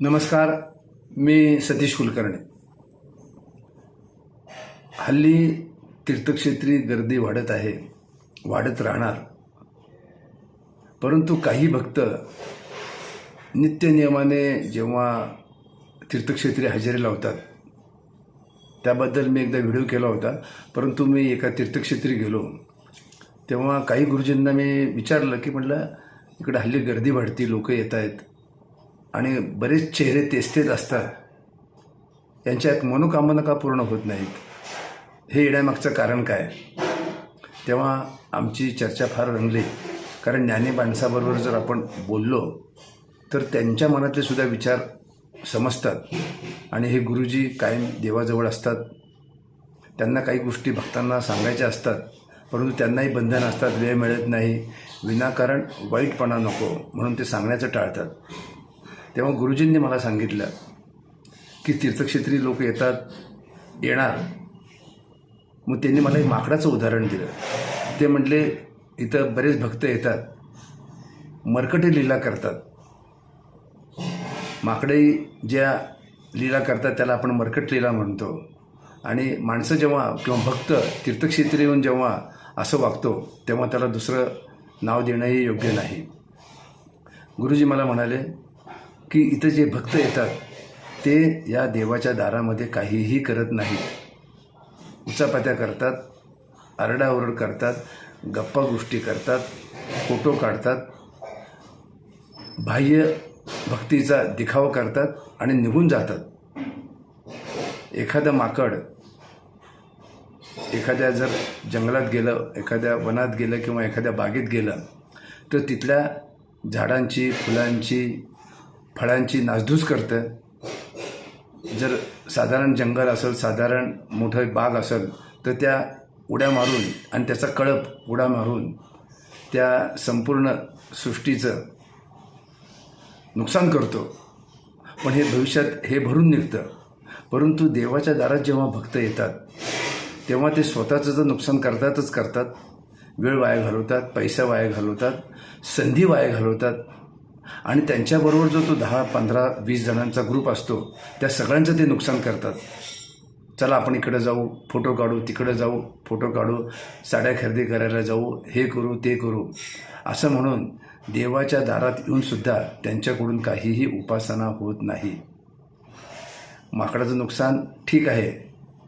नमस्कार मी सतीश कुलकर्णी. हल्ली तीर्थक्षेत्री गर्दी वाढत आहे वाढत राहणार. परंतु काही भक्त नित्यनियमाने जेव्हा तीर्थक्षेत्री हजेरी लावतात त्याबद्दल मी एकदा व्हिडिओ केला होता. परंतु मी एका तीर्थक्षेत्री गेलो तेव्हा काही गुरुजींना मी विचारलं की म्हटलं इकडं हल्ली गर्दी वाढती लोक येत आहेत आणि बरेच चेहरे तेच तेच असतात. यांच्या मनोकामना का पूर्ण होत नाहीत? हे येण्यामागचं कारण काय? तेव्हा आमची चर्चा फार रंगली. कारण ज्ञानी माणसाबरोबर जर आपण बोललो तर त्यांच्या मनातले सुद्धा विचार समजतात. आणि हे गुरुजी कायम देवाजवळ असतात. त्यांना काही गोष्टी भक्तांना सांगायच्या असतात परंतु त्यांनाही बंधन असतात वेळ मिळत नाही. विनाकारण वाईटपणा नको म्हणून ते सांगण्याचं टाळतात. तेव्हा गुरुजींनी मला सांगितलं की तीर्थक्षेत्री लोक येतात येणार. मग त्यांनी मला एक माकडाचं उदाहरण दिलं. ते म्हटले इथं बरेच भक्त येतात. मरकटे लीला करतात. माकडे ज्या लीला करतात त्याला आपण मरकट लीला म्हणतो. आणि माणसं जेव्हा किंवा भक्त तीर्थक्षेत्री येऊन जेव्हा असं वागतो तेव्हा त्याला दुसरं नाव देणंही योग्य नाही. गुरुजी मला म्हणाले की इथं जे भक्त येतात ते या देवाच्या दारामध्ये काहीही करत नाहीत. उचापात्या करतात आरडाओरड करतात गप्पा गोष्टी करतात फोटो काढतात बाह्य भक्तीचा दिखावा करतात आणि निघून जातात. एखादं माकड एखाद्या जर जंगलात गेलं एखाद्या वनात गेलं किंवा एखाद्या बागेत गेलं तर तिथल्या झाडांची फुलांची फळांची नासधूस करतं. जर साधारण जंगल असेल साधारण मोठं बाग असेल तर त्या उड्या मारून आणि त्याचा कळप उड्या मारून त्या संपूर्ण सृष्टीचं नुकसान करतो. पण हे भविष्यात हे भरून निघतं. परंतु देवाच्या दारात जेव्हा भक्त येतात तेव्हा ते स्वतःचं जर नुकसान करतातच करतात. वेळ वाया घालवतात पैसा वाया घालवतात संधी वाया घालवतात. आणि त्यांच्याबरोबर जो तो दहा पंधरा वीस जणांचा ग्रुप असतो त्या सगळ्यांचं ते नुकसान करतात. चला आपण इकडं जाऊ फोटो काढू तिकडं जाऊ फोटो काढू साड्या खरेदी करायला जाऊ हे करू ते करू. असं म्हणून देवाच्या दारात येऊनसुद्धा त्यांच्याकडून काहीही उपासना होत नाही. माकडाचं नुकसान ठीक आहे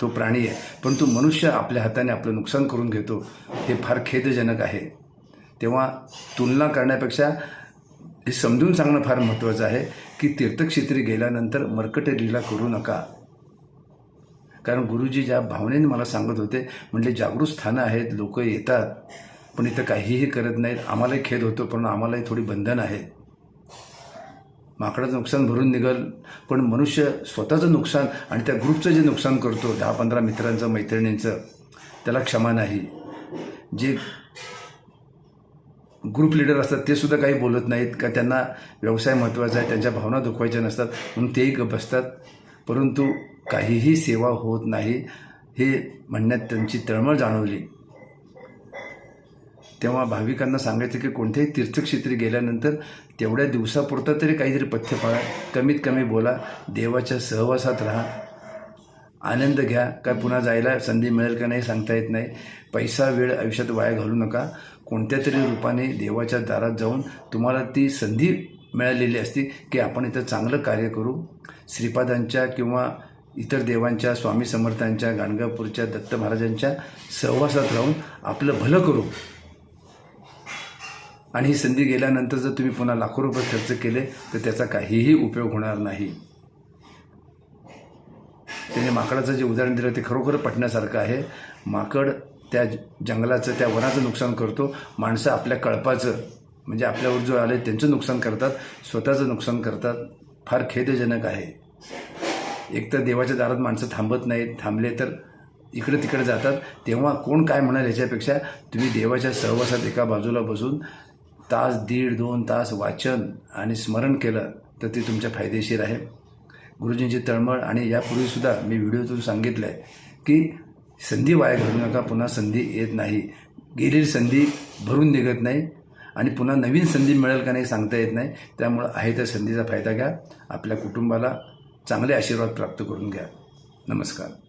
तो प्राणी आहे परंतु मनुष्य आपल्या हाताने आपलं नुकसान करून घेतो हे फार खेदजनक आहे. तेव्हा तुलना करण्यापेक्षा हे समजून सांगणं फार महत्त्वाचं आहे की तीर्थक्षेत्री गेल्यानंतर मरकटे लीला करू नका. कारण गुरुजी ज्या भावनेने मला सांगत होते म्हणजे जागृत स्थानं आहेत लोक येतात पण इथं काहीही करत नाहीत आम्हालाही खेद होतो पण आम्हालाही थोडी बंधन आहेत. माकडाचं नुकसान भरून निघल पण मनुष्य स्वतःचं नुकसान आणि त्या ग्रुपचं जे नुकसान करतो दहा पंधरा मित्रांचं मैत्रिणींचं त्याला क्षमा नाही. जे ग्रुप लिडर असतात ते सुद्धा काही बोलत नाहीत का? त्यांना व्यवसाय महत्त्वाचा आहे त्यांच्या भावना दुखवायच्या नसतात म्हणून तेही गप बसतात. परंतु काहीही सेवा होत नाही हे म्हणण्यात त्यांची तळमळ जाणवली. तेव्हा भाविकांना सांगायचं की कोणत्याही तीर्थक्षेत्री गेल्यानंतर तेवढ्या दिवसापुरता तरी काहीतरी पथ्य पाळा कमीत कमी बोला देवाच्या सहवासात राहा. आनंद घ्या काय पुन्हा जायला संधी मिळेल का नाही सांगता येत नाही. पैसा वेळ आयुष्यात वाया घालू नका. कोणत्या तरी रूपाने देवाच्या दारात जाऊन तुम्हाला ती संधी मिळालेली असते की आपण इथं चांगलं कार्य करू? श्रीपादांच्या किंवा इतर देवांच्या स्वामी समर्थांच्या गाणगापूरच्या दत्त महाराजांच्या सहवासात राहून आपलं भलं करू. आणि ही संधी गेल्यानंतर जर तुम्ही पुन्हा लाखो रुपये खर्च केले तर त्याचा काहीही उपयोग होणार नाही. त्याने माकडाचं जे उदाहरण दिलं ते खरोखर पटण्यासारखं आहे. माकड त्या जंगलाचं त्या वनाचं नुकसान करतो. माणसं आपल्या कळपाचं म्हणजे आपल्यावर जो आले त्यांचं नुकसान करतात स्वतःचं नुकसान करतात. फार खेदजनक आहे. एक तर देवाच्या दारात माणसं थांबत नाहीत थांबले तर इकडे तिकडे जातात. तेव्हा कोण काय म्हणाल याच्यापेक्षा तुम्ही देवाच्या सहवासात एका बाजूला बसून तास दीड दोन तास वाचन आणि स्मरण केलं तर ते तुमच्या फायदेशीर आहे. गुरुजींची तळमळ आणि यापूर्वीसुद्धा मी व्हिडिओतून सांगितलं आहे की संधी वाया घालू नका पुन्हा संधी येत नाही. गेलेली संधी भरून निघत नाही आणि पुन्हा नवीन संधी मिळेल का नाही सांगता येत नाही. त्यामुळं आहे त्या संधीचा फायदा घ्या. आपल्या कुटुंबाला चांगले आशीर्वाद प्राप्त करून घ्या. नमस्कार.